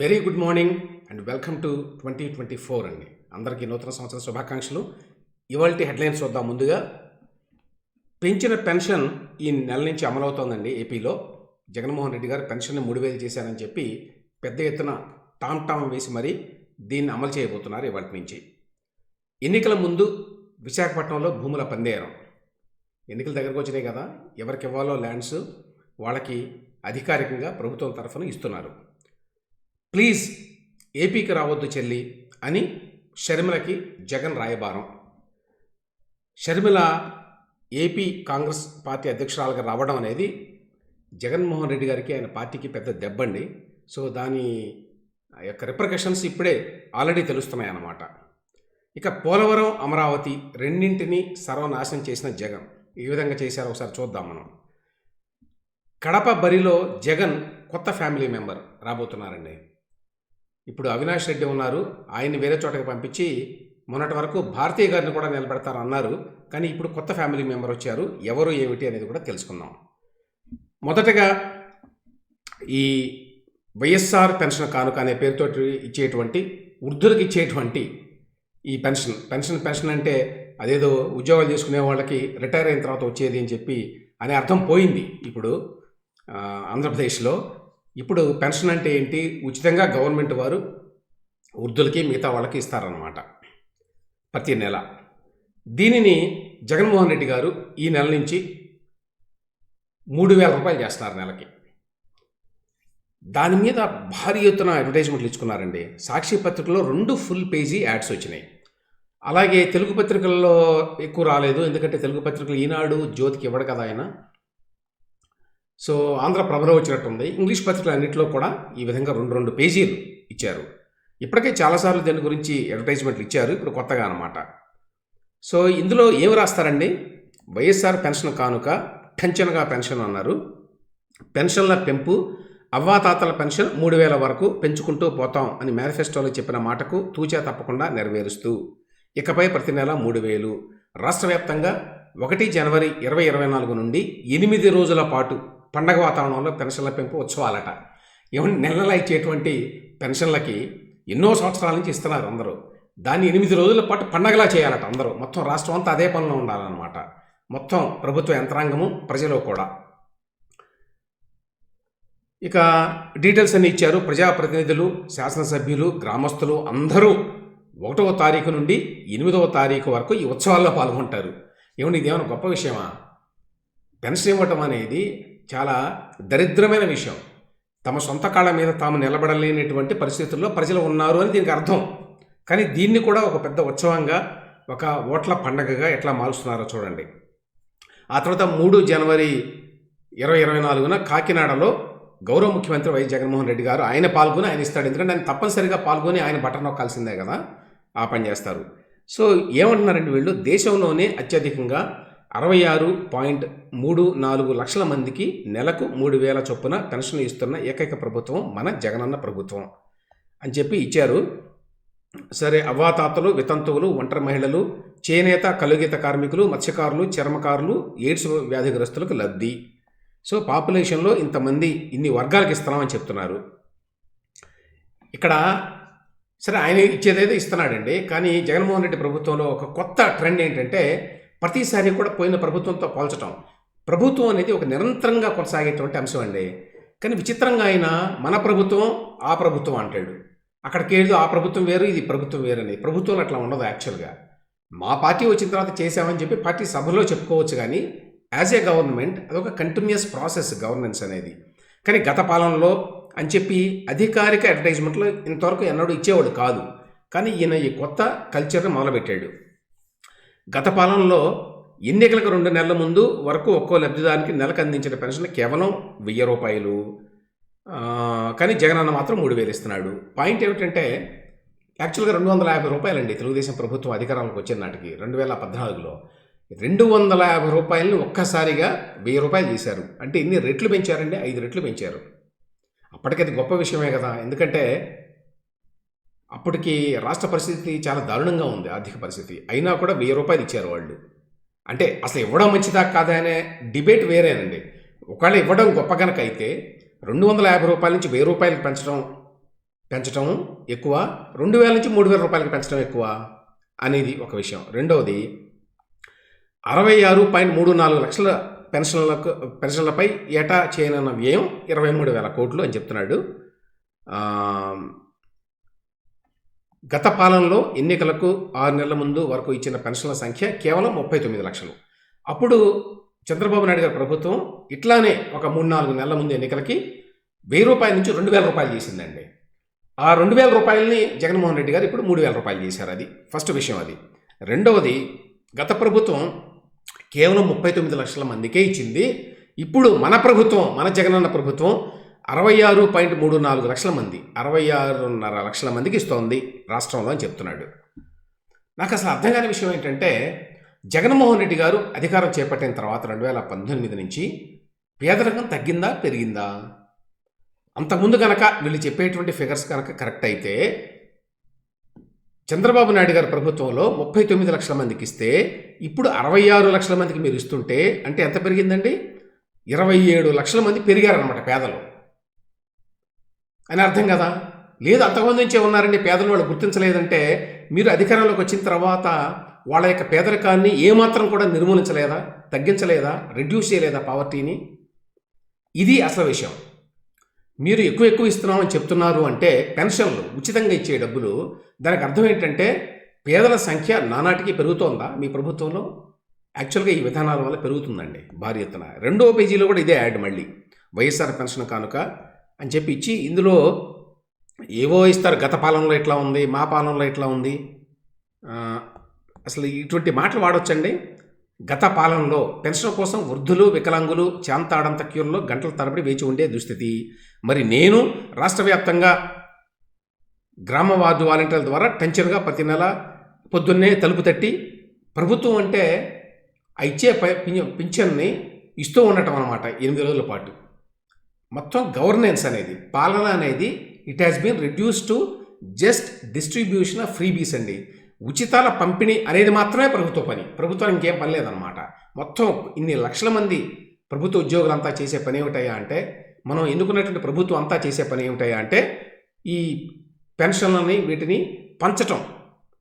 Very good morning and welcome to twenty twenty four అండి. అందరికీ నూతన సంవత్సర శుభాకాంక్షలు. ఇవాళ హెడ్లైన్స్ చూద్దాం ముందుగా. పెంచిన పెన్షన్ ఈ నెల నుంచి అమలవుతోందండి ఏపీలో. జగన్మోహన్ రెడ్డి గారు పెన్షన్ని మూడు వేలు చేశారని చెప్పి పెద్ద ఎత్తున టామ్ టామ్ వేసి మరీ దీన్ని అమలు చేయబోతున్నారు ఇవాటి నుంచి. ఎన్నికల ముందు విశాఖపట్నంలో భూముల పందేరం ఎన్నికల దగ్గరకు వచ్చినాయి కదా. ఎవరికి ఇవ్వాలో ల్యాండ్స్ వాళ్ళకి అధికారికంగా ప్రభుత్వం తరఫున ఇస్తున్నారు. ప్లీజ్ ఏపీకి రావద్దు చెల్లి అని షర్మిలకి జగన్ రాయబారం. షర్మిల ఏపీ కాంగ్రెస్ పార్టీ అధ్యక్షురాలుగా రావడం అనేది జగన్మోహన్ రెడ్డి గారికి ఆయన పార్టీకి పెద్ద దెబ్బండి. సో దాని యొక్క రిప్రికషన్స్ ఇప్పుడే ఆల్రెడీ తెలుస్తున్నాయి అన్నమాట. ఇక పోలవరం అమరావతి రెండింటినీ సర్వనాశనం చేసిన జగన్. ఏ విధంగా చేశారో ఒకసారి చూద్దాం మనం. కడప బరిలో జగన్ కొత్త ఫ్యామిలీ మెంబర్ రాబోతున్నారండి. ఇప్పుడు అవినాష్ రెడ్డి ఉన్నారు. ఆయన్ని వేరే చోటకి పంపించి మొన్నటి వరకు భారతీయ గారిని కూడా నిలబెడతారు అన్నారు కానీ ఇప్పుడు కొత్త ఫ్యామిలీ మెంబర్ వచ్చారు. ఎవరు ఏమిటి అనేది కూడా తెలుసుకుందాం. మొదటగా ఈ వైఎస్ఆర్ పెన్షన్ కానుక అనే పేరుతో ఇచ్చేటువంటి వృద్ధులకు ఇచ్చేటువంటి ఈ పెన్షన్. పెన్షన్ పెన్షన్ అంటే అదేదో ఉద్యోగాలు చేసుకునే వాళ్ళకి రిటైర్ అయిన తర్వాత వచ్చేది అని చెప్పి అనే అర్థం పోయింది ఇప్పుడు ఆంధ్రప్రదేశ్లో. ఇప్పుడు పెన్షన్ అంటే ఏంటి? ఉచితంగా గవర్నమెంట్ వారు వృద్ధులకి మిగతా వాళ్ళకి ఇస్తారన్నమాట ప్రతి నెల. దీనిని జగన్మోహన్ రెడ్డి గారు ఈ నెల నుంచి మూడు వేల రూపాయలు చేస్తున్నారు నెలకి. దాని మీద భారీ ఎత్తున అడ్వర్టైజ్మెంట్లు ఇచ్చుకున్నారండి. సాక్షి పత్రికలో రెండు ఫుల్ పేజీ యాడ్స్ వచ్చినాయి. అలాగే తెలుగు పత్రికల్లో ఎక్కువ రాలేదు. ఎందుకంటే తెలుగు పత్రికలు ఈనాడు జ్యోతికి ఇవ్వడు కదా ఆయన. సో ఆంధ్ర ప్రభలో వచ్చినట్టుంది. ఇంగ్లీష్ పత్రికలు అన్నింటిలో కూడా ఈ విధంగా రెండు రెండు పేజీలు ఇచ్చారు. ఇప్పటికే చాలాసార్లు దీని గురించి అడ్వర్టైజ్మెంట్లు ఇచ్చారు. ఇప్పుడు కొత్తగా అనమాట సో ఇందులో ఏమి రాస్తారండి? వైఎస్ఆర్ పెన్షన్ కానుక టెన్షన్గా పెన్షన్ అన్నారు. పెన్షన్ల పెంపు అవ్వాతాతల పెన్షన్ మూడు వేల వరకు పెంచుకుంటూ పోతాం అని మేనిఫెస్టోలో చెప్పిన మాటకు తూచా తప్పకుండా నెరవేరుస్తూ. ఇకపై ప్రతి నెల మూడు వేలు. రాష్ట్ర వ్యాప్తంగా ఒకటి జనవరి ఇరవై ఇరవై నాలుగు నుండి ఎనిమిది రోజుల పాటు పండగ వాతావరణంలో పెన్షన్ల పెంపు ఉత్సవాలట. ఏమంటే నెల నెల ఇచ్చేటువంటి పెన్షన్లకి ఎన్నో సంవత్సరాల నుంచి ఇస్తున్నారు అందరూ. దాన్ని ఎనిమిది రోజుల పాటు పండగలా చేయాలట అందరూ. మొత్తం రాష్ట్రం అంతా అదే పనిలో ఉండాలన్నమాట. మొత్తం ప్రభుత్వ యంత్రాంగము ప్రజలు కూడా. ఇక డీటెయిల్స్ అన్ని ఇచ్చారు. ప్రజాప్రతినిధులు శాసనసభ్యులు గ్రామస్తులు అందరూ ఒకటవ తారీఖు నుండి ఎనిమిదవ తారీఖు వరకు ఈ ఉత్సవాల్లో పాల్గొంటారు. ఏమండి ఇదేమైనా గొప్ప విషయమా? పెన్షన్ ఇవ్వటం అనేది చాలా దరిద్రమైన విషయం. తమ సొంత కాళ్ళ మీద తాము నిలబడలేనటువంటి పరిస్థితుల్లో ప్రజలు ఉన్నారు అని దీనికి అర్థం. కానీ దీన్ని కూడా ఒక పెద్ద ఉత్సవంగా ఒక ఓట్ల పండగగా ఎట్లా మారుస్తున్నారో చూడండి. ఆ తర్వాత మూడు జనవరి ఇరవై ఇరవై నాలుగున కాకినాడలో గౌరవ ముఖ్యమంత్రి వైఎస్ జగన్మోహన్ రెడ్డి గారు ఆయన పాల్గొని ఆయన ఇస్తాడు. ఎందుకంటే ఆయన తప్పనిసరిగా పాల్గొని ఆయన బటన్ నొక్కాల్సిందే కదా ఆ పని చేస్తారు. సో ఏమంటున్నారండి వీళ్ళు? దేశంలోనే అత్యధికంగా అరవై ఆరు పాయింట్ మూడు నాలుగు లక్షల మందికి నెలకు మూడు వేల చొప్పున పెన్షన్ ఇస్తున్న ఏకైక ప్రభుత్వం మన జగనన్న ప్రభుత్వం అని చెప్పి ఇచ్చారు. సరే అవ్వాతాతలు వితంతువులు ఒంటరి మహిళలు చేనేత కలుగీత కార్మికులు మత్స్యకారులు చర్మకారులు ఎయిడ్స్ వ్యాధిగ్రస్తులకు లబ్ధి. సో పాపులేషన్లో ఇంతమంది ఇన్ని వర్గాలకు ఇస్తున్నామని చెప్తున్నారు. ఇక్కడ సరే ఆయన ఇచ్చేదేదో ఇస్తున్నాడండి. కానీ జగన్మోహన్ రెడ్డి ప్రభుత్వంలో ఒక కొత్త ట్రెండ్ ఏంటంటే ప్రతిసారి కూడా పోయిన ప్రభుత్వంతో పోల్చటం. ప్రభుత్వం అనేది ఒక నిరంతరంగా కొనసాగేటువంటి అంశం అండి. కానీ విచిత్రంగా ఆయన మన ప్రభుత్వం ఆ ప్రభుత్వం అంటాడు. అక్కడికి ఏదో ఆ ప్రభుత్వం వేరు ఇది ప్రభుత్వం వేరు అనేది ప్రభుత్వంలో అట్లా ఉండదు యాక్చువల్గా. మా పార్టీ వచ్చిన తర్వాత చేసామని చెప్పి పార్టీ సభలో చెప్పుకోవచ్చు కానీ యాజ్ ఏ గవర్నమెంట్ అదొక కంటిన్యూస్ ప్రాసెస్ గవర్నెన్స్ అనేది. కానీ గత పాలనలో అని చెప్పి అధికారిక అడ్వర్టైజ్మెంట్లో ఇంతవరకు ఎన్నడూ ఇచ్చేవాడు కాదు. కానీ ఈయన ఈ కొత్త కల్చర్ని మొదలుపెట్టాడు. గత పాలనలో ఎన్నికలకు రెండు నెలల ముందు వరకు ఒక్కో లబ్ధిదారునికి నెలకు అందించిన పెన్షన్ కేవలం వెయ్యి రూపాయలు. కానీ జగనన్న మాత్రం మూడు వేలు ఇస్తున్నాడు. పాయింట్ ఏమిటంటే యాక్చువల్గా రెండు వందల యాభై రూపాయలండి తెలుగుదేశం ప్రభుత్వం అధికారంలోకి వచ్చిన నాటికి రెండు వేల పద్నాలుగులో. రెండు వందల యాభై రూపాయలని ఒక్కసారిగా వెయ్యి రూపాయలు చేశారు అంటే ఎన్ని రెట్లు పెంచారండి? ఐదు రెట్లు పెంచారు. అప్పటికి అది గొప్ప విషయమే కదా. ఎందుకంటే అప్పటికి రాష్ట్ర పరిస్థితి చాలా దారుణంగా ఉంది ఆర్థిక పరిస్థితి. అయినా కూడా వెయ్యి రూపాయలు ఇచ్చారు వాళ్ళు. అంటే అసలు ఇవ్వడం మంచిదా కాదా అనే డిబేట్ వేరేనండి. ఒకవేళ ఇవ్వడం గొప్ప కనుక అయితే రెండు వందల యాభై రూపాయల నుంచి వెయ్యి రూపాయలకు పెంచడం పెంచడం ఎక్కువ రెండు వేల నుంచి మూడు వేల రూపాయలకి పెంచడం ఎక్కువ అనేది ఒక విషయం. రెండవది అరవై ఆరు పాయింట్ మూడు నాలుగు లక్షల పెన్షన్లకు పెన్షన్లపై ఏటా చేయనున్న వ్యయం ఇరవై మూడు వేల కోట్లు అని చెప్తున్నాడు. గత పాలనలో ఎన్నికలకు ఆరు నెలల ముందు వరకు ఇచ్చిన పెన్షన్ల సంఖ్య కేవలం ముప్పై తొమ్మిది లక్షలు. అప్పుడు చంద్రబాబు నాయుడు గారి ప్రభుత్వం ఇట్లానే ఒక మూడు నాలుగు నెలల ముందు ఎన్నికలకి వెయ్యి రూపాయల నుంచి రెండు వేల రూపాయలు చేసిందండి. ఆ రెండు వేల రూపాయలని జగన్మోహన్ రెడ్డి గారు ఇప్పుడు మూడు వేల రూపాయలు చేశారు అది. ఫస్ట్ విషయం అది. రెండవది గత ప్రభుత్వం కేవలం ముప్పై తొమ్మిది లక్షల మందికే ఇచ్చింది. ఇప్పుడు మన ప్రభుత్వం మన జగనన్న ప్రభుత్వం అరవై ఆరు పాయింట్ మూడు నాలుగు లక్షల మంది అరవై ఆరున్నర లక్షల మందికి ఇస్తోంది రాష్ట్రంలో అని చెప్తున్నాడు. నాకు అసలు అర్థం కాని విషయం ఏంటంటే జగన్మోహన్ రెడ్డి గారు అధికారం చేపట్టిన తర్వాత రెండు వేల పంతొమ్మిది నుంచి పేదరికం తగ్గిందా పెరిగిందా? అంతకుముందు కనుక వీళ్ళు చెప్పేటువంటి ఫిగర్స్ కనుక కరెక్ట్ అయితే చంద్రబాబు నాయుడు గారి ప్రభుత్వంలో ముప్పై తొమ్మిది లక్షల మందికి ఇస్తే ఇప్పుడు అరవై ఆరు లక్షల మందికి మీరు ఇస్తుంటే అంటే ఎంత పెరిగిందండి? ఇరవై ఏడు లక్షల మంది పెరిగారనమాట పేదలు. అని అర్థం కదా? లేదు అంతకుముందు నుంచే ఉన్నారండి పేదలు వాళ్ళు గుర్తించలేదంటే మీరు అధికారంలోకి వచ్చిన తర్వాత వాళ్ళ యొక్క పేదరికాన్ని ఏమాత్రం కూడా నిర్మూలించలేదా? తగ్గించలేదా? రెడ్యూస్ చేయలేదా పావర్టీని ఇది అసలు విషయం. మీరు ఎక్కువ ఎక్కువ ఇస్తున్నామని చెప్తున్నారు అంటే పెన్షన్లు ఉచితంగా ఇచ్చే డబ్బులు దానికి అర్థం ఏంటంటే పేదల సంఖ్య నానాటికి పెరుగుతోందా మీ ప్రభుత్వంలో? యాక్చువల్గా ఈ విధానాల వల్ల పెరుగుతుందండి భారీ ఎత్తున. రెండో పేజీలో కూడా ఇదే యాడ్ మళ్ళీ. వైఎస్ఆర్ పెన్షన్ కానుక అని చెప్పి ఇచ్చి ఇందులో ఏవో ఇస్తారు. గత పాలనలో ఎట్లా ఉంది? మా పాలనలో ఎట్లా ఉంది? అసలు ఇటువంటి మాటలు వాడొచ్చండి. గత పాలనలో పెన్షన్ కోసం వృద్ధులు వికలాంగులు చాంతాడంత క్యూర్లో గంటల తరబడి వేచి ఉండే దుస్థితి. మరి నేను రాష్ట్ర వ్యాప్తంగా గ్రామ వార్డు వాలంటీర్ల ద్వారా టెన్షన్గా ప్రతి నెల పొద్దున్నే తలుపు తట్టి ప్రభుత్వం అంటే ఇచ్చే పింఛన్ని ఇస్తూ ఉండటం అనమాట ఎనిమిది రోజుల పాటు. మొత్తం గవర్నెన్స్ అనేది పాలన అనేది it has been reduced to just distribution of freebies అండి. ఉచితాల పంపిణీ అనేది మాత్రమే ప్రభుత్వ పని. ప్రభుత్వం ఇంకేం పని లేదనమాట మొత్తం ఇన్ని లక్షల మంది ప్రభుత్వ ఉద్యోగులంతా చేసే పని ఏమిటయ్యా అంటే మనం ఎన్నుకున్నటువంటి ప్రభుత్వం అంతా చేసే పని ఏమిటయ్యా అంటే ఈ పెన్షన్లని వీటిని పంచటం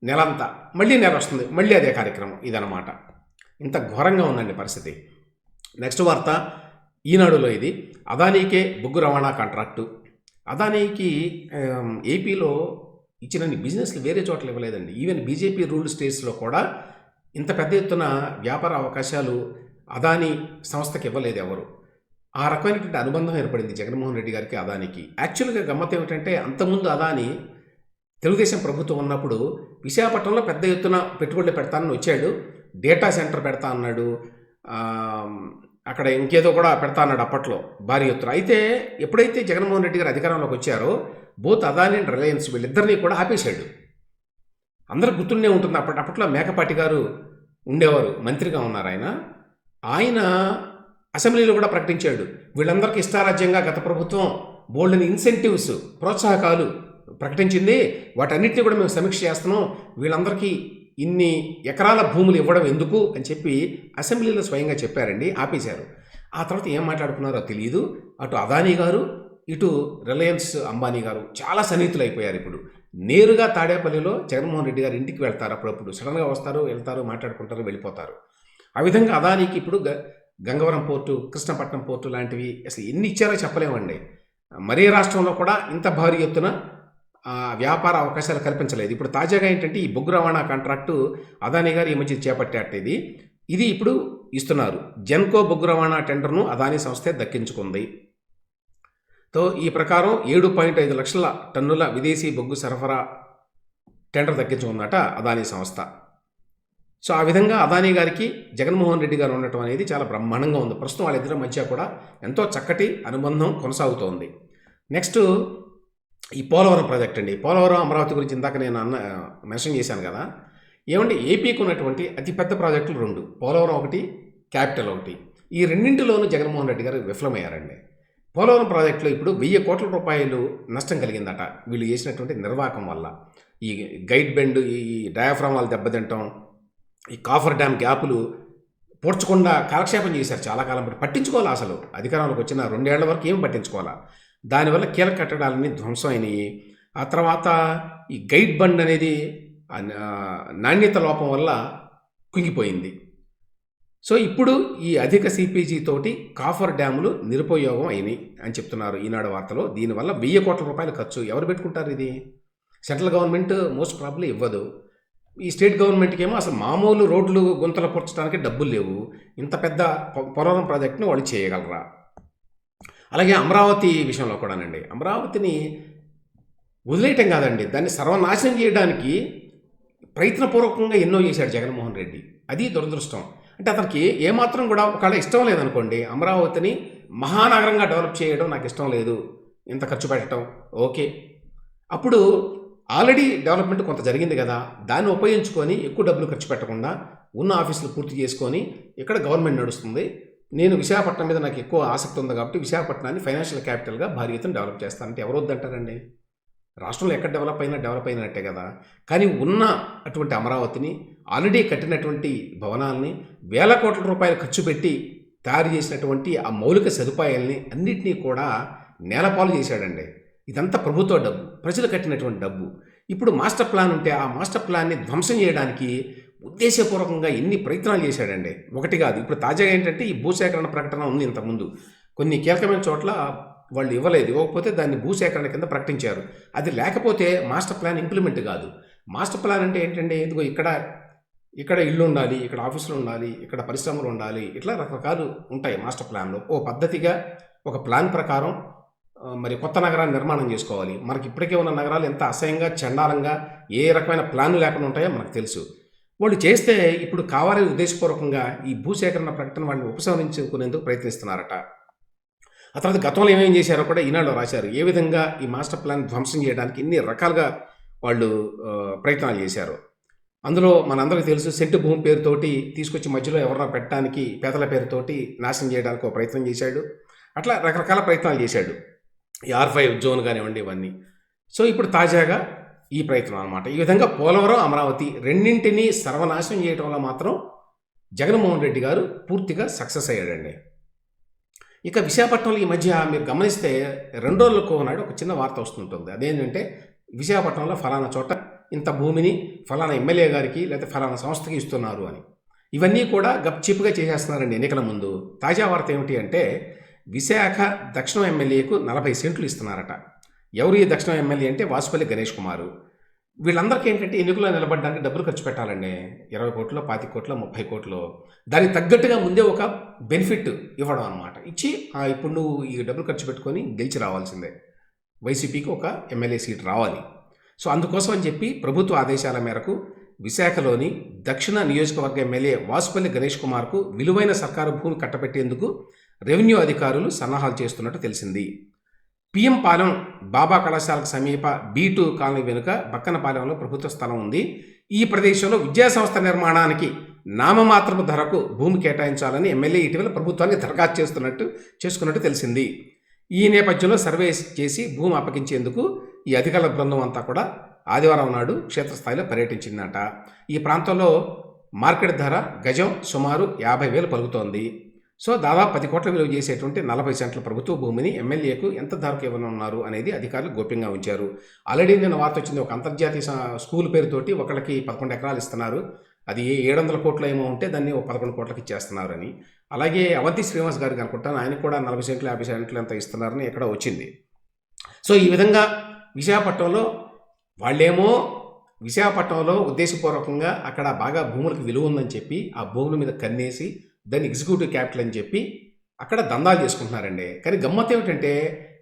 నెలంతా. మళ్ళీ నెల వస్తుంది మళ్ళీ అదే కార్యక్రమం. ఇదనమాట ఇంత ఘోరంగా ఉందండి పరిస్థితి. నెక్స్ట్ వార్త ఈనాడులో ఇది. అదానీకే బొగ్గు రవాణా కాంట్రాక్టు. అదానీకి ఏపీలో ఇచ్చిన బిజినెస్లు వేరే చోట్ల ఇవ్వలేదండి. ఈవెన్ బీజేపీ రూల్ స్టేట్స్లో కూడా ఇంత పెద్ద ఎత్తున వ్యాపార అవకాశాలు అదానీ సంస్థకి ఇవ్వలేదు ఎవరు. ఆ రకమైనటువంటి అనుబంధం ఏర్పడింది జగన్మోహన్ రెడ్డి గారికి అదానికి. యాక్చువల్గా గమ్మత్ ఏమిటంటే అంతకుముందు అదాని తెలుగుదేశం ప్రభుత్వం ఉన్నప్పుడు విశాఖపట్నంలో పెద్ద ఎత్తున పెట్టుబడులు పెడతానని వచ్చాడు. డేటా సెంటర్ పెడతా అన్నాడు. అక్కడ ఇంకేదో కూడా పెడతా అన్నాడు అప్పట్లో భారీ ఎత్తున. అయితే ఎప్పుడైతే జగన్మోహన్ రెడ్డి గారు అధికారంలోకి వచ్చారో బోత్ అదాని అండ్ రిలయన్స్ వీళ్ళిద్దరినీ కూడా ఆపేశాడు. అందరూ గుర్తుండే ఉంటుంది అప్పటి అప్పట్లో మేకపాటి గారు ఉండేవారు మంత్రిగా ఉన్నారు ఆయన. ఆయన అసెంబ్లీలో కూడా ప్రకటించాడు వీళ్ళందరికీ ఇష్టారాజ్యంగా గత ప్రభుత్వం బోల్డ్ని ఇన్సెంటివ్స్ ప్రోత్సాహకాలు ప్రకటించింది. వాటన్నిటిని కూడా మేము సమీక్ష చేస్తున్నాం. వీళ్ళందరికీ ఇన్ని ఎకరాల భూములు ఇవ్వడం ఎందుకు అని చెప్పి అసెంబ్లీలో స్వయంగా చెప్పారండి ఆపేశారు. ఆ తర్వాత ఏం మాట్లాడుకున్నారో తెలియదు అటు అదానీ గారు ఇటు రిలయన్స్ అంబానీ గారు చాలా సన్నిహితులు అయిపోయారు ఇప్పుడు. నేరుగా తాడేపల్లిలో జగన్మోహన్ రెడ్డి గారు ఇంటికి వెళ్తారు. అప్పుడప్పుడు సడన్గా వస్తారు వెళ్తారు మాట్లాడుకుంటారు వెళ్ళిపోతారు. ఆ విధంగా అదానికి ఇప్పుడు గ- గంగవరం పోర్టు కృష్ణపట్నం పోర్టు లాంటివి అసలు ఎన్ని ఇచ్చారో చెప్పలేమండి. మరే రాష్ట్రంలో కూడా ఇంత భారీ ఎత్తున వ్యాపార అవకాశాలు కల్పించలేదు. ఇప్పుడు తాజాగా ఏంటంటే ఈ బొగ్గు రవాణా కాంట్రాక్టు అదానీ గారు ఈ మధ్య చేపట్టాట ఇది. ఇది ఇప్పుడు ఇస్తున్నారు. జెన్కో బొగ్గు రవాణా టెండర్ను అదానీ సంస్థే దక్కించుకుంది. తో ఈ ప్రకారం ఏడు పాయింట్ ఐదు లక్షల టన్నుల విదేశీ బొగ్గు సరఫరా టెండర్ దక్కించుకుందట అదానీ సంస్థ. సో ఆ విధంగా అదానీ గారికి జగన్మోహన్ రెడ్డి గారు ఉండటం అనేది చాలా బ్రహ్మాండంగా ఉంది. ప్రస్తుతం వాళ్ళిద్దరి మధ్య కూడా ఎంతో చక్కటి అనుబంధం కొనసాగుతోంది. నెక్స్ట్ ఈ పోలవరం ప్రాజెక్ట్ అండి. పోలవరం అమరావతి గురించి ఇందాక నేను అన్న మెన్షన్ చేశాను కదా. ఏమంటే ఏపీకి ఉన్నటువంటి అతిపెద్ద ప్రాజెక్టులు రెండు. పోలవరం ఒకటి క్యాపిటల్ ఒకటి. ఈ రెండింటిలోనూ జగన్మోహన్ రెడ్డి గారు విఫలమయ్యారండి. పోలవరం ప్రాజెక్టులో ఇప్పుడు వెయ్యి కోట్ల రూపాయలు నష్టం కలిగిందట. వీళ్ళు చేసినటువంటి నిర్వాహకం వల్ల. ఈ గైడ్ బెండ్ ఈ డయాఫ్రామ్ వాళ్ళు దెబ్బతింటాం ఈ కాఫర్ డ్యామ్ గ్యాపులు పూడ్చకుండా కాలక్షేపం చేశారు చాలా కాలం పాటు. పట్టించుకోవాలి అసలు? అధికారంలోకి వచ్చిన రెండేళ్ళ వరకు ఏం పట్టించుకోవాలా? దానివల్ల కీలక కట్టడాలన్నీ ధ్వంసం అయినాయి ఆ తర్వాత ఈ గైడ్ బండ్ అనేది నాణ్యత లోపం వల్ల కుంగిపోయింది. సో ఇప్పుడు ఈ అధిక సిపిజీ తోటి కాఫర్ డ్యాములు నిరుపయోగం అయినాయి అని చెప్తున్నారు ఈనాడు వార్తలో. దీనివల్ల వెయ్యి కోట్ల రూపాయలు ఖర్చు. ఎవరు పెట్టుకుంటారు ఇది? సెంట్రల్ గవర్నమెంట్ మోస్ట్ ప్రాబ్లం ఇవ్వదు. ఈ స్టేట్ గవర్నమెంట్కి ఏమో అసలు మామూలు రోడ్లు గుంతలు పొడ్చడానికి డబ్బులు లేవు. ఇంత పెద్ద పోలవరం ప్రాజెక్టును వాళ్ళు చేయగలరా? అలాగే అమరావతి విషయంలో కూడానండి. అమరావతిని వదిలేయటం కాదండి. దాన్ని సర్వనాశనం చేయడానికి ప్రయత్నపూర్వకంగా ఎన్నో చేశాడు జగన్మోహన్ రెడ్డి. అది దురదృష్టం. అంటే అతనికి ఏమాత్రం కూడా ఒకవేళ ఇష్టం లేదనుకోండి అమరావతిని మహానగరంగా డెవలప్ చేయడం నాకు ఇష్టం లేదు. ఇంత ఖర్చు పెట్టడం ఓకే. అప్పుడు ఆల్రెడీ డెవలప్మెంట్ కొంత జరిగింది కదా దాన్ని ఉపయోగించుకొని ఎక్కువ డబ్బులు ఖర్చు పెట్టకుండా ఉన్న ఆఫీసులు పూర్తి చేసుకొని ఇక్కడ గవర్నమెంట్ నడుస్తుంది. నేను విశాఖపట్నం మీద నాకు ఎక్కువ ఆసక్తి ఉంది కాబట్టి విశాఖపట్నాన్ని ఫైనాన్షియల్ క్యాపిటల్గా భారీ ఎత్తున డెవలప్ చేస్తానంటే ఎవరు వద్దంటారండి? రాష్ట్రంలో ఎక్కడ డెవలప్ అయినా డెవలప్ అయినట్టే కదా. కానీ ఉన్న అటువంటి అమరావతిని ఆల్రెడీ కట్టినటువంటి భవనాలని వేల కోట్ల రూపాయలు ఖర్చు పెట్టి తయారు చేసినటువంటి ఆ మౌలిక సదుపాయాల్ని అన్నిటినీ కూడా నేలపాలు చేశాడండి. ఇదంతా ప్రభుత్వ డబ్బు ప్రజలు కట్టినటువంటి డబ్బు. ఇప్పుడు మాస్టర్ ప్లాన్ ఉంటే ఆ మాస్టర్ ప్లాన్ని ధ్వంసం చేయడానికి ఉద్దేశపూర్వకంగా ఎన్ని ప్రయత్నాలు చేశాడండి. ఒకటి కాదు. ఇప్పుడు తాజాగా ఏంటంటే ఈ భూసేకరణ ప్రకటన ఉంది ఇంతకుముందు. కొన్ని కీలకమైన చోట్ల వాళ్ళు ఇవ్వలేదు. ఇవ్వకపోతే దాన్ని భూసేకరణ కింద ప్రకటించారు. అది లేకపోతే మాస్టర్ ప్లాన్ ఇంప్లిమెంట్ కాదు. మాస్టర్ ప్లాన్ అంటే ఏంటంటే ఎందుకో ఇక్కడ ఇక్కడ ఇల్లు ఉండాలి ఇక్కడ ఆఫీసులు ఉండాలి ఇక్కడ పరిశ్రమలు ఉండాలి ఇట్లా రకరకాలు ఉంటాయి మాస్టర్ ప్లాన్లో. ఓ పద్ధతిగా ఒక ప్లాన్ ప్రకారం మరి కొత్త నగరాన్ని నిర్మాణం చేసుకోవాలి. మనకి ఇప్పటికే ఉన్న నగరాలు ఎంత అసహ్యంగా చండాలంగా ఏ రకమైన ప్లాన్ లేకుండా ఉంటాయో మనకు తెలుసు. వాళ్ళు చేస్తే ఇప్పుడు కావాలని ఉద్దేశపూర్వకంగా ఈ భూసేకరణ ప్రకటన వాళ్ళని ఉపసంహరించుకునేందుకు ప్రయత్నిస్తున్నారట. ఆ తర్వాత గతంలో ఏమేం చేశారో కూడా ఈనాడు రాశారు. ఏ విధంగా ఈ మాస్టర్ ప్లాన్ ధ్వంసం చేయడానికి ఇన్ని రకాలుగా వాళ్ళు ప్రయత్నాలు చేశారు. అందులో మనందరికీ తెలుసు సెంటు భూమి పేరుతోటి తీసుకొచ్చి మధ్యలో ఎవరన్నా పెట్టడానికి పేదల పేరుతోటి నాశనం చేయడానికి ఒక ప్రయత్నం చేశాడు. అట్లా రకరకాల ప్రయత్నాలు చేశాడు. ఈ ఆర్ ఫైవ్ జోన్ కానివ్వండి ఇవన్నీ. సో ఇప్పుడు తాజాగా ఈ ప్రయత్నం అనమాట ఈ విధంగా పోలవరం అమరావతి రెండింటినీ సర్వనాశనం చేయటంలో మాత్రం జగన్మోహన్ రెడ్డి గారు పూర్తిగా సక్సెస్ అయ్యాడండి. ఇక విశాఖపట్నంలో ఈ మధ్య మీరు గమనిస్తే రెండు రోజులకు నాడు ఒక చిన్న వార్త వస్తుంటుంది. అదేంటంటే విశాఖపట్నంలో ఫలానా చోట ఇంత భూమిని ఫలానా ఎమ్మెల్యే గారికి లేకపోతే ఫలానా సంస్థకి ఇస్తున్నారు అని. ఇవన్నీ కూడా గప్చిప్గా చేసేస్తున్నారండి ఎన్నికల ముందు. తాజా వార్త ఏమిటి అంటే విశాఖ దక్షిణం ఎమ్మెల్యేకు నలభై సెంట్లు ఇస్తున్నారట. ఎవరు ఈ దక్షిణ ఎమ్మెల్యే అంటే వాసుపల్లి గణేష్ కుమారు. వీళ్ళందరికీ ఏంటంటే ఎన్నికల్లో నిలబడడానికి డబ్బులు ఖర్చు పెట్టాలండి. ఇరవై కోట్లు పాతి కోట్లు ముప్పై కోట్లు. దానికి తగ్గట్టుగా ముందే ఒక బెనిఫిట్ ఇవ్వడం అనమాట ఇచ్చి "ఆ, ఇప్పుడు నువ్వు ఈ డబ్బులు ఖర్చు పెట్టుకొని గెలిచి రావాల్సిందే. వైసీపీకి ఒక ఎమ్మెల్యే సీట్ రావాలి. సో అందుకోసం అని చెప్పి ప్రభుత్వ ఆదేశాల మేరకు విశాఖలోని దక్షిణ నియోజకవర్గ ఎమ్మెల్యే వాసుపల్లి గణేష్ కుమార్కు విలువైన సర్కారు భూమి కట్టబెట్టేందుకు రెవెన్యూ అధికారులు సన్నాహాలు చేస్తున్నట్టు తెలిసింది. పిఎం పాలెం బాబా కళాశాలకు సమీప బీ టూ కాలనీ వెనుక బక్కనపాలెంలో ప్రభుత్వ స్థలం ఉంది. ఈ ప్రదేశంలో విద్యాసంస్థ నిర్మాణానికి నామమాత్రపు ధరకు భూమి కేటాయించాలని ఎమ్మెల్యే ఇటీవల ప్రభుత్వాన్ని దరఖాస్తు చేస్తున్నట్టు చేసుకున్నట్టు తెలిసింది. ఈ నేపథ్యంలో సర్వే చేసి భూమి అప్పగించేందుకు ఈ అధికారుల బృందం అంతా కూడా ఆదివారం నాడు క్షేత్రస్థాయిలో పర్యటించిందట. ఈ ప్రాంతంలో మార్కెట్ ధర గజం సుమారు యాభై వేలు పలుకుతోంది. సో దాదాపు పది కోట్ల విలువ చేసేటువంటి నలభై సెంట్ల ప్రభుత్వ భూమిని ఎమ్మెల్యేకు ఎంత ధరకు ఇవ్వనున్నారు అనేది అధికారులు గోప్యంగా ఉంచారు. ఆల్రెడీ నిన్న వార్త వచ్చింది ఒక అంతర్జాతీయ స్కూల్ పేరుతోటి ఒకళ్ళకి పదకొండు ఎకరాలు ఇస్తున్నారు. అది ఏడు వందల కోట్ల ఏమో ఉంటే దాన్ని ఒక పదకొండు కోట్లకి ఇచ్చేస్తున్నారని. అలాగే అవంతి శ్రీనివాస్ గారికి అనుకుంటాను ఆయన కూడా నలభై సెంట్లు యాభై సెంట్లు ఎంత ఇస్తున్నారని ఇక్కడ వచ్చింది. సో ఈ విధంగా విశాఖపట్నంలో వాళ్ళేమో విశాఖపట్నంలో ఉద్దేశపూర్వకంగా అక్కడ బాగా భూములకు విలువ ఉందని చెప్పి ఆ భూముల మీద కన్నేసి దాన్ని ఎగ్జిక్యూటివ్ క్యాపిటల్ అని చెప్పి అక్కడ దందాలు చేసుకుంటున్నారండి. కానీ గమ్మత్ ఏమిటంటే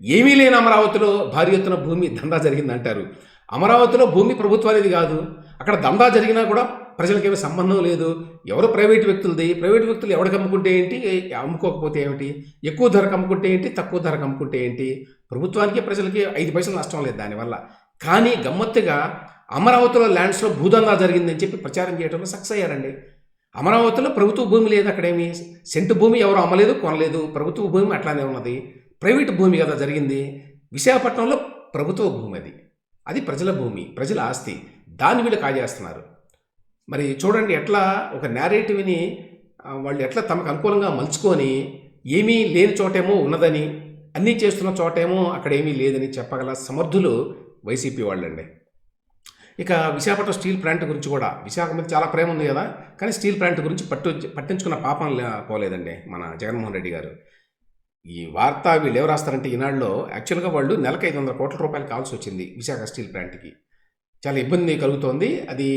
ఏమీ లేని అమరావతిలో భారీ ఎత్తున భూమి దందా జరిగిందంటారు. అమరావతిలో భూమి ప్రభుత్వానిది కాదు. అక్కడ దందా జరిగినా కూడా ప్రజలకేమీ సంబంధం లేదు. ఎవరు ప్రైవేట్ వ్యక్తులది? ప్రైవేట్ వ్యక్తులు ఎవరికి అమ్ముకుంటే ఏంటి? అమ్ముకోకపోతే ఏమిటి ఎక్కువ ధరకు అమ్ముకుంటే ఏంటి? తక్కువ ధరకు అమ్ముకుంటే ఏంటి? ప్రభుత్వానికి ప్రజలకి ఐదు పైసలు నష్టం లేదు దానివల్ల. కానీ గమ్మత్తుగా అమరావతిలో ల్యాండ్స్లో భూదందా జరిగిందని చెప్పి ప్రచారం చేయడంలో సక్సెస్ అయ్యారండి. అమరావతిలో ప్రభుత్వ భూమి లేదు అక్కడేమి? సెంటు భూమి ఎవరు అమ్మలేదు కొనలేదు. ప్రభుత్వ భూమి అట్లానే ఉన్నది. ప్రైవేట్ భూమి కదా జరిగింది. విశాఖపట్నంలో ప్రభుత్వ భూమి అది. అది ప్రజల భూమి ప్రజల ఆస్తి. దాన్ని వీళ్ళు కాజేస్తున్నారు. మరి చూడండి ఎట్లా ఒక నేరేటివ్ని వాళ్ళు ఎట్లా తమకు అనుకూలంగా మలుచుకొని ఏమీ లేని చోటేమో ఉన్నదని అన్నీ చేస్తున్న చోటేమో అక్కడ ఏమీ లేదని చెప్పగల సమర్థులు వైసీపీ వాళ్ళండి. ఇక విశాఖపట్నం స్టీల్ ప్లాంట్ గురించి కూడా విశాఖ మీద చాలా ప్రేమ ఉంది కదా కానీ స్టీల్ ప్లాంట్ గురించి పట్టు పట్టించుకున్న పాపం పోలేదండి మన జగన్మోహన్ రెడ్డి గారు. ఈ వార్త వీళ్ళు ఎవరు రాస్తారంటే ఈనాడులో యాక్చువల్గా వాళ్ళు నెలకు ఐదు వందల కోట్ల రూపాయలు కావాల్సి వచ్చింది విశాఖ స్టీల్ ప్లాంట్కి. చాలా ఇబ్బంది కలుగుతోంది. అది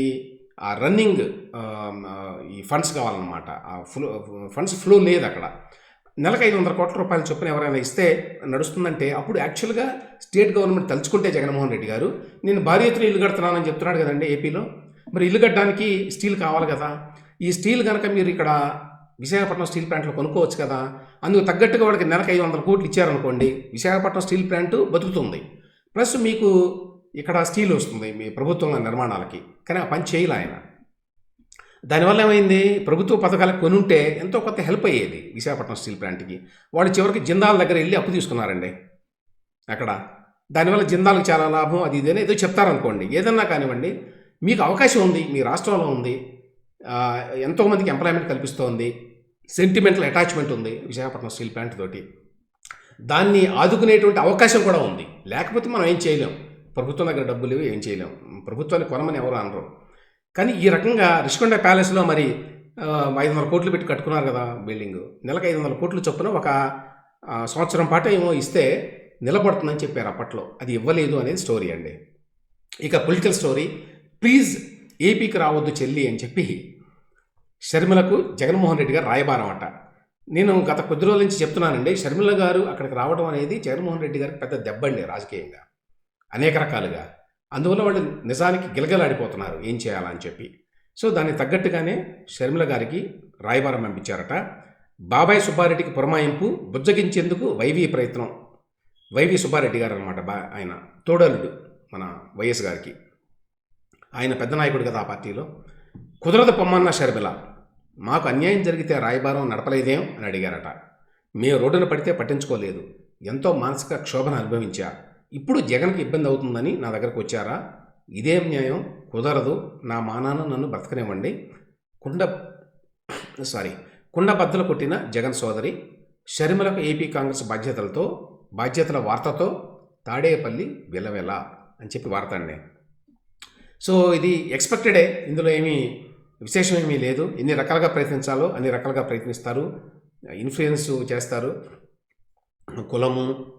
ఆ రన్నింగ్ ఈ ఫండ్స్ కావాలన్నమాట. ఆ ఫ్లో ఫండ్స్ ఫ్లో లేదు అక్కడ. నెలకు ఐదు వందల కోట్ల రూపాయలు చొప్పున ఎవరైనా ఇస్తే నడుస్తుందంటే అప్పుడు యాక్చువల్గా స్టేట్ గవర్నమెంట్ తలుచుకుంటే జగన్మోహన్ రెడ్డి గారు నేను భారీ ఎత్తున ఇల్లు కడుతున్నానని చెప్తున్నాడు కదండి ఏపీలో. మరి ఇల్లు కట్టడానికి స్టీల్ కావాలి కదా. ఈ స్టీల్ కనుక మీరు ఇక్కడ విశాఖపట్నం స్టీల్ ప్లాంట్లో కొనుక్కోవచ్చు కదా. అందుకు తగ్గట్టుగా వాడికి నెలకు ఐదు వందల కోట్లు ఇచ్చారనుకోండి విశాఖపట్నం స్టీల్ ప్లాంట్ బతుకుతుంది. ప్లస్ మీకు ఇక్కడ స్టీల్ వస్తుంది మీ ప్రభుత్వం నిర్మాణాలకి. కానీ ఆ పని చేయలే ఆయన. దానివల్ల ఏమైంది ప్రభుత్వ పథకాలకు కొని ఉంటే ఎంతో కొంత హెల్ప్ అయ్యేది విశాఖపట్నం స్టీల్ ప్లాంట్కి. వాళ్ళు చివరికి జిందాల్ దగ్గర వెళ్ళి అప్పు తీసుకున్నారండి అక్కడ. దానివల్ల జిందాలకు చాలా లాభం అది ఇదని ఏదో చెప్తారనుకోండి. ఏదన్నా కానివ్వండి మీకు అవకాశం ఉంది మీ రాష్ట్రంలో ఉంది ఎంతోమందికి ఎంప్లాయ్మెంట్ కల్పిస్తోంది సెంటిమెంటల్ అటాచ్మెంట్ ఉంది విశాఖపట్నం స్టీల్ ప్లాంట్ తోటి. దాన్ని ఆదుకునేటువంటి అవకాశం కూడా ఉంది. లేకపోతే మనం ఏం చేయలేం. ప్రభుత్వం దగ్గర డబ్బులు ఏం చేయలేం. ప్రభుత్వాన్ని కొనమని ఎవరు అనరు. కానీ ఈ రకంగా రిషికొండ ప్యాలెస్లో మరి ఐదు వందల కోట్లు పెట్టి కట్టుకున్నారు కదా బిల్డింగ్. నెలకు ఐదు వందల కోట్లు చొప్పున ఒక సంవత్సరం పాటు ఏమో ఇస్తే నిలబడుతుందని చెప్పారు అప్పట్లో. అది ఇవ్వలేదు అనేది స్టోరీ అండి. ఇక పొలిటికల్ స్టోరీ ప్లీజ్ ఏపీకి రావద్దు చెల్లి అని చెప్పి షర్మిలకు జగన్మోహన్ రెడ్డి గారు రాయబారం అట. నేను గత కొద్ది రోజుల నుంచి చెప్తున్నానండి షర్మిల గారు అక్కడికి రావడం అనేది జగన్మోహన్ రెడ్డి గారికి పెద్ద దెబ్బండి రాజకీయంగా. అనేక రకాలుగా. అందువల్ల వాళ్ళు నిజానికి గిలగలాడిపోతున్నారు ఏం చేయాలని చెప్పి. సో దానికి తగ్గట్టుగానే షర్మిల గారికి రాయబారం పంపించారట. బాబాయ్ సుబ్బారెడ్డికి పురమాయింపు బుజ్జగించేందుకు వైవి ప్రయత్నం. వైవి సుబ్బారెడ్డి గారు అనమాట బా ఆయన తోడలుడు మన వైఎస్ గారికి. ఆయన పెద్ద నాయకుడు కదా ఆ పార్టీలో. కుదరదు పొమ్మన్న షర్మిల మాకు అన్యాయం జరిగితే రాయబారం నడపలేదేం అని అడిగారట. మేము రోడ్డున పడితే పట్టించుకోలేదు. ఎంతో మానసిక క్షోభను అనుభవించా. ఇప్పుడు జగన్కి ఇబ్బంది అవుతుందని నా దగ్గరకు వచ్చారా? ఇదేం న్యాయం కుదరదు. నా మానాన నన్ను బ్రతకనివ్వండి కుండ సారీ కుండ బద్దలు కొట్టిన జగన్ సోదరి షర్మిలకు ఏపీ కాంగ్రెస్ బాధ్యతలతో బాధ్యతల వార్తతో తాడేపల్లి విలవెల అని చెప్పి వార్త అండి. సో ఇది ఎక్స్పెక్టెడే. ఇందులో ఏమీ విశేషం ఏమీ లేదు. ఎన్ని రకాలుగా ప్రయత్నించాలో అన్ని రకాలుగా ప్రయత్నిస్తారు. ఇన్ఫ్లుయెన్స్ చేస్తారు. కులము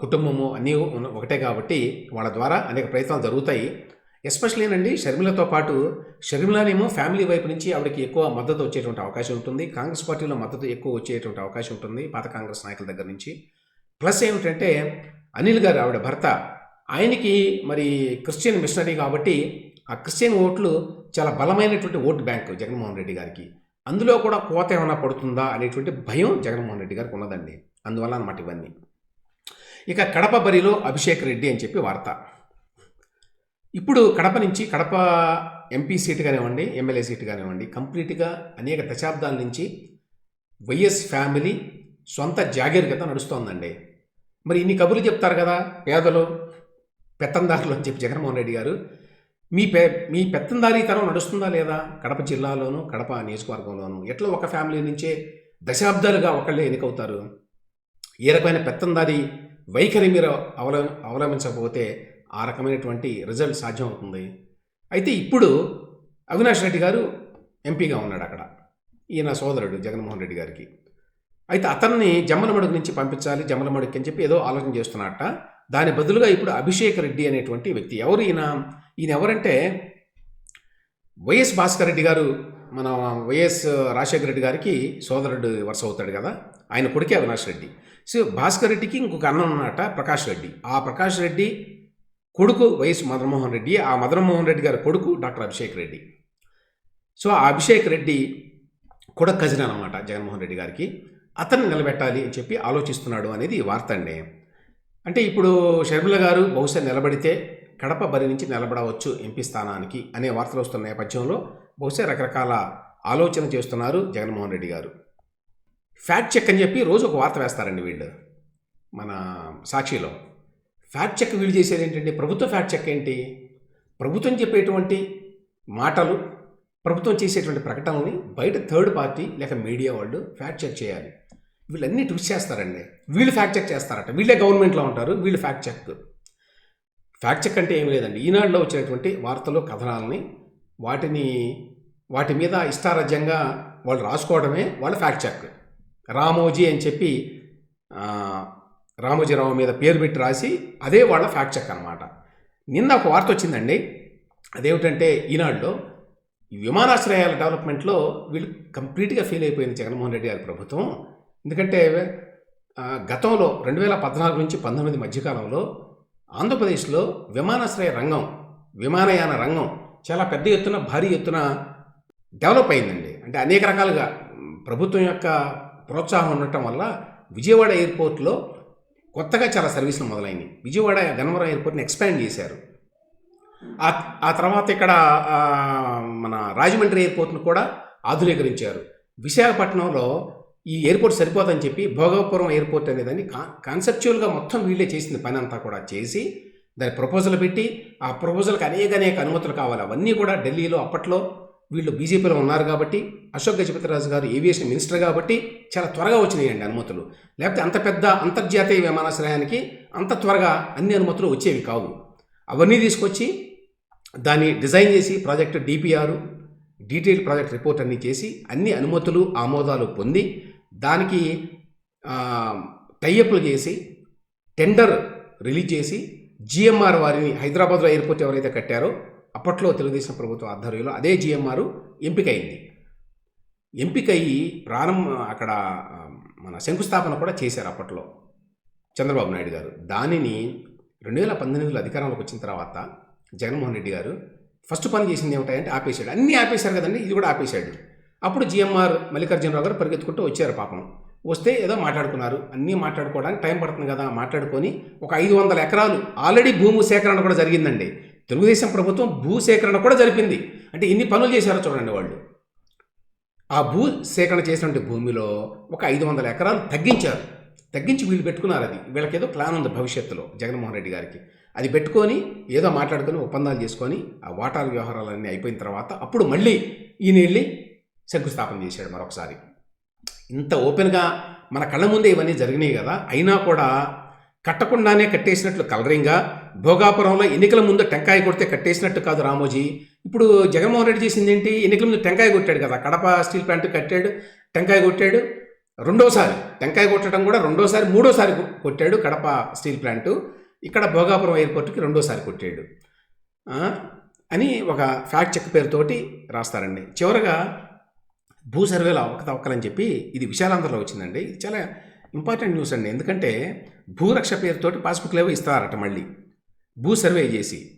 కుటుంబము అన్నీ ఒకటే కాబట్టి వాళ్ళ ద్వారా అనేక ప్రయత్నాలు జరుగుతాయి. ఎస్పెషల్లీ ఏనండి షర్మిలతో పాటు షర్మిలనేమో ఫ్యామిలీ వైపు నుంచి ఆవిడకి ఎక్కువ మద్దతు వచ్చేటువంటి అవకాశం ఉంటుంది. కాంగ్రెస్ పార్టీలో మద్దతు ఎక్కువ వచ్చేటువంటి అవకాశం ఉంటుంది పాత కాంగ్రెస్ నాయకుల దగ్గర నుంచి. ప్లస్ ఏమిటంటే అనిల్ గారు ఆవిడ భర్త ఆయనకి మరి క్రిస్టియన్ మిషనరీ కాబట్టి ఆ క్రిస్టియన్ ఓట్లు చాలా బలమైనటువంటి ఓటు బ్యాంక్ జగన్మోహన్ రెడ్డి గారికి. అందులో కూడా కోత ఏమైనా పడుతుందా అనేటువంటి భయం జగన్మోహన్ రెడ్డి గారికి ఉన్నదండి. అందువల్ల అనమాట ఇవన్నీ. ఇక కడప బరిలో అభిషేక్ రెడ్డి అని చెప్పి వార్త. ఇప్పుడు కడప నుంచి కడప ఎంపీ సీటు కానివ్వండి ఎమ్మెల్యే సీటు కానివ్వండి కంప్లీట్గా అనేక దశాబ్దాల నుంచి వైఎస్ ఫ్యామిలీ సొంత జాగీర్ నడుస్తోందండి. మరి ఇన్ని కబుర్లు చెప్తారు కదా పేదలు పెత్తందారులు అని చెప్పి జగన్మోహన్ రెడ్డి గారు. మీ పే మీ పెత్తందారీతనం నడుస్తుందా లేదా కడప జిల్లాలోను కడప నియోజకవర్గంలోను? ఎట్లా ఒక ఫ్యామిలీ నుంచే దశాబ్దాలుగా ఒకళ్ళే ఎన్నికవుతారు? ఏ రకమైన పెత్తందారి వైఖరి మీరు అవల అవలంబించకపోతే ఆ రకమైనటువంటి రిజల్ట్ సాధ్యం అవుతుంది అయితే ఇప్పుడు అవినాష్ రెడ్డి గారు ఎంపీగా ఉన్నాడు అక్కడ. ఈయన సోదరుడు జగన్మోహన్ రెడ్డి గారికి. అయితే అతన్ని జమ్మలమడుగు నుంచి పంపించాలి జమ్మలమడుగు అని చెప్పి ఏదో ఆలోచన చేస్తున్నట్ట దాని బదులుగా ఇప్పుడు అభిషేక్ రెడ్డి అనేటువంటి వ్యక్తి ఎవరు ఈయన? ఈయన ఎవరంటే వైఎస్ భాస్కర్ రెడ్డి గారు మన వైఎస్ రాజశేఖర రెడ్డి గారికి సోదరుడు వరుస అవుతాడు కదా. ఆయన కొడుకే అవినాష్ రెడ్డి. సో భాస్కర్ రెడ్డికి ఇంకొక అన్న ఉన్నట ప్రకాష్ రెడ్డి. ఆ ప్రకాష్ రెడ్డి కొడుకు వైఎస్ మదన్మోహన్ రెడ్డి ఆ మదన్మోహన్ రెడ్డి గారి కొడుకు డాక్టర్ అభిషేక్ రెడ్డి. సో ఆ అభిషేక్ రెడ్డి కూడా కజిన్ అనమాట జగన్మోహన్ రెడ్డి గారికి. అతన్ని నిలబెట్టాలి అని చెప్పి ఆలోచిస్తున్నాడు అనేది ఈ వార్త అండి. అంటే ఇప్పుడు షర్మిల గారు బహుశా నిలబడితే కడప బరి నుంచి నిలబడవచ్చు ఎంపీ స్థానానికి అనే వార్తలు వస్తున్న నేపథ్యంలో బహుశా రకరకాల ఆలోచన చేస్తున్నారు జగన్మోహన్ రెడ్డి గారు. ఫ్యాక్ట్ చెక్ అని చెప్పి రోజు ఒక వార్త వేస్తారండి వీళ్ళు. మన సాక్షిలో. ఫ్యాక్ట్ చెక్ వీళ్ళు చేసేది ఏంటంటే ప్రభుత్వ ఫ్యాక్ట్ చెక్ ఏంటి? ప్రభుత్వం చెప్పేటువంటి మాటలు ప్రభుత్వం చేసేటువంటి ప్రకటనల్ని బయట థర్డ్ పార్టీ లేక మీడియా వాళ్ళు ఫ్యాక్ట్ చెక్ చేయాలి. వీళ్ళన్నీ ట్విస్ట్ చేస్తారండి. వీళ్ళు ఫ్యాక్ట్ చెక్ చేస్తారట. వీళ్ళే గవర్నమెంట్లో ఉంటారు వీళ్ళు ఫ్యాక్ట్ చెక్. ఫ్యాక్ట్ చెక్ అంటే ఏం లేదండి. ఈనాడులో వచ్చినటువంటి వార్తలు కథనాలని వాటిని వాటి మీద ఇష్టారాజ్యంగా వాళ్ళు రాసుకోవడమే వాళ్ళ ఫ్యాక్ట్ చెక్. రామోజీ అని చెప్పి రామోజీరావు మీద పేరు పెట్టి రాసి అదే వాళ్ళ ఫ్యాక్ట్ చెక్ అనమాట నిన్న ఒక వార్త వచ్చిందండి. అదేమిటంటే ఈనాడులో ఈ విమానాశ్రయాల డెవలప్మెంట్లో వీళ్ళు కంప్లీట్గా ఫెయిల్ అయిపోయింది జగన్మోహన్ రెడ్డి గారి ప్రభుత్వం. ఎందుకంటే గతంలో రెండు వేల పద్నాలుగు నుంచి పంతొమ్మిది మధ్యకాలంలో ఆంధ్రప్రదేశ్లో విమానాశ్రయ రంగం విమానయాన రంగం చాలా పెద్ద ఎత్తున భారీ ఎత్తున డెవలప్ అయిందండి. అంటే అనేక రకాలుగా ప్రభుత్వం యొక్క ప్రోత్సాహం ఉండటం వల్ల విజయవాడ ఎయిర్పోర్ట్లో కొత్తగా చాలా సర్వీసులు మొదలైనవి. విజయవాడ గన్నవరం ఎయిర్పోర్ట్ని ఎక్స్పాండ్ చేశారు. ఆ తర్వాత ఇక్కడ మన రాజమండ్రి ఎయిర్పోర్ట్ను కూడా ఆధునీకరించారు. విశాఖపట్నంలో ఈ ఎయిర్పోర్ట్ సరిపోదని చెప్పి భోగవపురం ఎయిర్పోర్ట్ అనేదాన్ని కా కాన్సెప్చువల్గా మొత్తం వీళ్ళే చేసింది పని అంతా కూడా చేసి దాని ప్రపోజల్ పెట్టి ఆ ప్రపోజల్కి అనేక అనేక అనుమతులు కావాలి. అవన్నీ కూడా ఢిల్లీలో అప్పట్లో వీళ్ళు బీజేపీలో ఉన్నారు కాబట్టి అశోక్ గజపతిరాజు గారు ఏవియేషన్ మినిస్టర్ కాబట్టి చాలా త్వరగా వచ్చినాయండి అనుమతులు. లేకపోతే అంత పెద్ద అంతర్జాతీయ విమానాశ్రయానికి అంత త్వరగా అన్ని అనుమతులు వచ్చేవి కావు. అవన్నీ తీసుకొచ్చి దాన్ని డిజైన్ చేసి project DPR detail project report అన్నీ చేసి అన్ని అనుమతులు ఆమోదాలు పొంది దానికి టైఅప్లు చేసి టెండర్ రిలీజ్ చేసి జిఎంఆర్ వారిని హైదరాబాద్లో ఎయిర్పోర్ట్ ఎవరైతే కట్టారో అప్పట్లో తెలుగుదేశం ప్రభుత్వం ఆధ్వర్యంలో అదే జిఎంఆర్ ఎంపికైంది. ఎంపికయ్యి ప్రారంభ అక్కడ మన శంకుస్థాపన కూడా చేశారు అప్పట్లో చంద్రబాబు నాయుడు గారు. దానిని రెండు వేల పంతొమ్మిదిలో అధికారంలోకి వచ్చిన తర్వాత జగన్మోహన్ రెడ్డి గారు ఫస్ట్ పని చేసింది ఏమిటంటే ఆపేశాడు. అన్నీ ఆపేశారు కదండి ఇది కూడా ఆపేశాడు. అప్పుడు జిఎంఆర్ మల్లికార్జునరావు గారు పరిగెత్తుకుంటూ వచ్చారు పాపం. వస్తే ఏదో మాట్లాడుకున్నారు. అన్నీ మాట్లాడుకోవడానికి టైం పడుతుంది కదా మాట్లాడుకొని ఒక ఐదు వందల ఎకరాలు ఆల్రెడీ భూమి సేకరణ కూడా జరిగిందండి. తెలుగుదేశం ప్రభుత్వం భూ సేకరణ కూడా జరిపింది. అంటే ఎన్ని పనులు చేశారో చూడండి వాళ్ళు. ఆ భూ సేకరణ చేసినటువంటి భూమిలో ఒక ఐదు వందల ఎకరాలు తగ్గించారు. తగ్గించి వీళ్ళు పెట్టుకున్నారు అది. వీళ్ళకేదో ప్లాన్ ఉంది భవిష్యత్తులో జగన్మోహన్ రెడ్డి గారికి. అది పెట్టుకొని ఏదో మాట్లాడుకొని ఒప్పందాలు చేసుకొని ఆ వాటాల వ్యవహారాలన్నీ అయిపోయిన తర్వాత అప్పుడు మళ్ళీ ఈయన వెళ్ళి శంకుస్థాపన చేశాడు మరొకసారి. ఇంత ఓపెన్గా మన కళ్ళ ముందే ఇవన్నీ జరిగినాయి కదా. అయినా కూడా కట్టకుండానే కట్టేసినట్లు కలరింగ్గా భోగాపురంలో ఎన్నికల ముందు టెంకాయ కొడితే కట్టేసినట్టు కాదు రామోజీ. ఇప్పుడు జగన్మోహన్ రెడ్డి చేసింది ఏంటి? ఎన్నికల ముందు టెంకాయ కొట్టాడు కదా కడప స్టీల్ ప్లాంట్ కట్టాడు టెంకాయ కొట్టాడు. రెండోసారి టెంకాయ కొట్టడం కూడా రెండోసారి మూడోసారి కొట్టాడు కడప స్టీల్ ప్లాంటు. ఇక్కడ భోగాపురం ఎయిర్పోర్ట్కి రెండోసారి కొట్టాడు. అని ఒక ఫ్యాక్ట్ చెక్ పేరుతోటి రాస్తారండి. చివరగా భూ సర్వేలో అవకతవకలని చెప్పి ఇది విశాలాంధ్రలో వచ్చిందండి. ఇది చాలా ఇంపార్టెంట్ న్యూస్ అండి. ఎందుకంటే భూరక్ష పేరుతోటి పాస్బుక్లు ఏవో ఇస్తారట మళ్ళీ. భూ సర్వే చేసి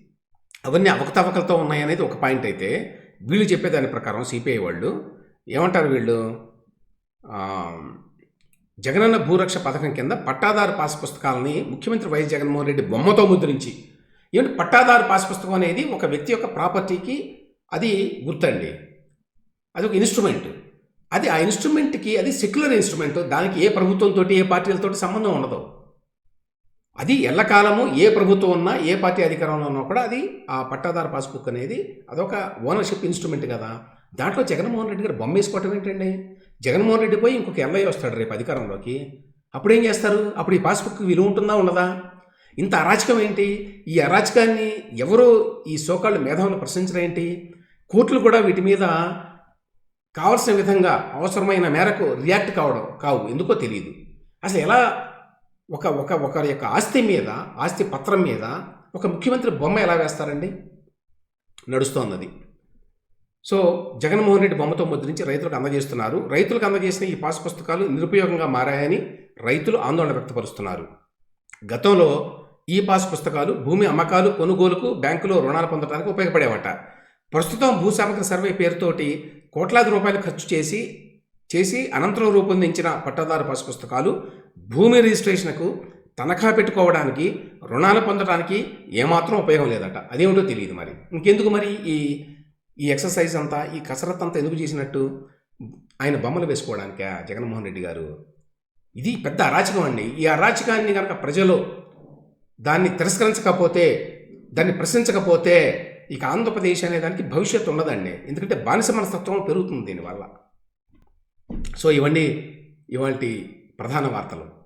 అవన్నీ అవకతవకలతో ఉన్నాయనేది ఒక పాయింట్ అయితే వీళ్ళు చెప్పేదాని ప్రకారం సిపిఐ వాళ్ళు ఏమంటారు వీళ్ళు? జగనన్న భూరక్ష పథకం కింద పట్టాదారు పాస్ పుస్తకాలని ముఖ్యమంత్రి వైఎస్ జగన్మోహన్ రెడ్డి బొమ్మతో ముద్రించి ఏమంటే పట్టాదారు పాస్ పుస్తకం అనేది ఒక వ్యక్తి యొక్క ప్రాపర్టీకి అది గుర్తండి. అది ఒక ఇన్స్ట్రుమెంట్. అది ఆ ఇన్స్ట్రుమెంట్కి అది సెక్యులర్ ఇన్స్ట్రుమెంట్. దానికి ఏ ప్రభుత్వంతో ఏ పార్టీలతో సంబంధం ఉండదు. అది ఎల్లకాలము ఏ ప్రభుత్వం ఉన్నా ఏ పార్టీ అధికారంలో ఉన్నా కూడా అది ఆ పట్టాదారు పాస్బుక్ అనేది అదొక ఓనర్షిప్ ఇన్స్ట్రుమెంట్ కదా. దాంట్లో జగన్మోహన్ రెడ్డి గారు బొమ్మ వేసుకోవటం ఏంటండి? జగన్మోహన్ రెడ్డి పోయి ఇంకొక ఎల్ఐ వస్తాడు రేపు అధికారంలోకి. అప్పుడు ఏం చేస్తారు? అప్పుడు ఈ పాస్బుక్ విలువ ఉంటుందా ఉండదా? ఇంత అరాచకం ఏంటి? ఈ అరాచకాన్ని ఎవరు ఈ సోకాళ్ళు మేధావులు ప్రశ్నించరేంటి కోర్టులు కూడా వీటి మీద కావలసిన విధంగా అవసరమైన మేరకు రియాక్ట్ కావడం కావు. ఎందుకో తెలియదు. అసలు ఎలా ఒక ఒక ఒకరి యొక్క ఆస్తి మీద ఆస్తి పత్రం మీద ఒక ముఖ్యమంత్రి బొమ్మ ఎలా వేస్తారండి? నడుస్తోంది సో జగన్మోహన్ రెడ్డి బొమ్మతో ముద్రించి రైతులకు అందజేస్తున్నారు. రైతులకు అందజేసిన ఈ పాస్ పుస్తకాలు నిరుపయోగంగా మారాయని రైతులు ఆందోళన వ్యక్తపరుస్తున్నారు. గతంలో ఈ పాస్ పుస్తకాలు భూమి అమ్మకాలు కొనుగోలుకు బ్యాంకులో రుణాలు పొందడానికి ఉపయోగపడేవట. ప్రస్తుతం భూసామక సర్వే పేరుతోటి కోట్లాది రూపాయలు ఖర్చు చేసి చేసి అనంతరం రూపొందించిన పట్టాదారు పాస్ పుస్తకాలు భూమి రిజిస్ట్రేషన్కు తనఖా పెట్టుకోవడానికి రుణాలు పొందడానికి ఏమాత్రం ఉపయోగం లేదట. అదేమిటో తెలియదు మరి. ఇంకెందుకు మరి ఈ ఈ ఎక్సర్సైజ్ అంతా ఈ కసరత్ అంతా ఎందుకు చేసినట్టు ఆయన బొమ్మలు వేసుకోవడానికా జగన్మోహన్ రెడ్డి గారు? ఇది పెద్ద అరాచకం అండి. ఈ అరాచకాన్ని కనుక ప్రజలు దాన్ని తిరస్కరించకపోతే దాన్ని ప్రశ్నించకపోతే ఇక ఆంధ్రప్రదేశ్ అనే దానికి భవిష్యత్తు ఉండదండి. ఎందుకంటే బానిస మనస్తత్వం పెరుగుతుంది దీనివల్ల. సో ఇవన్నీ ఇవాళ ప్రధాన వార్తలు.